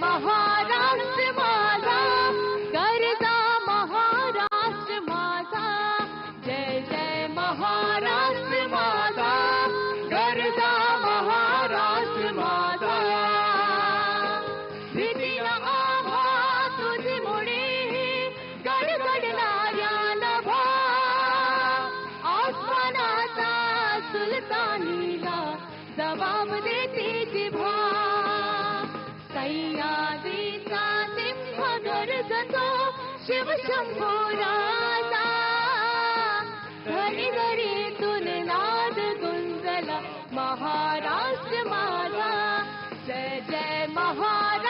महाराष्ट्र माता करदा महाराष्ट्र माता जय जय महाराष्ट्र माता करदा महाराष्ट्र माता भीतीला आभा तुझी मुळे गडगडणाऱ्या नभा आसमानाचा शंभो राजा घरी घरीतून नाद गुंजला महाराष्ट्र माझा जय जय महाराष्ट्र।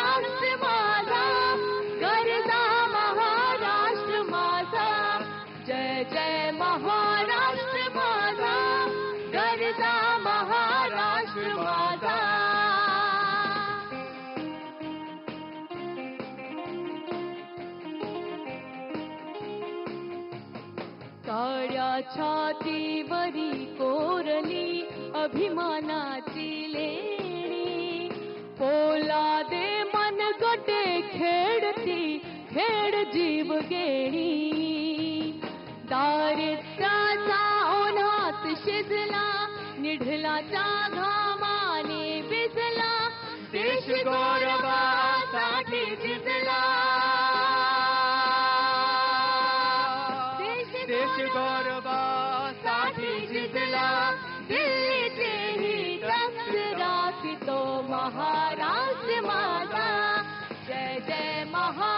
काळ्या छातीवरी कोरली अभिमानाची लेणी। पोलादे मन गटे खेळती खेळ जीव गेणी। दारिद्र्याचा ओढात शिजला निढलाच्या घामाने भिजला। देश देश गौरवासाठी जिंकला दिल्लीचेही दसरा तो महाराज माता जय जय महाराष्ट्र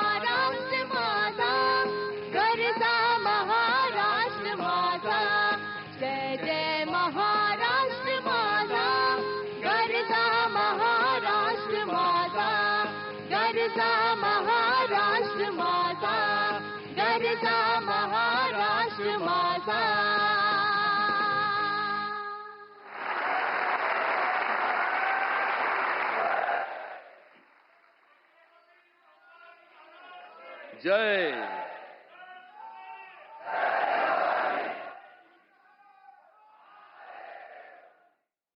जय।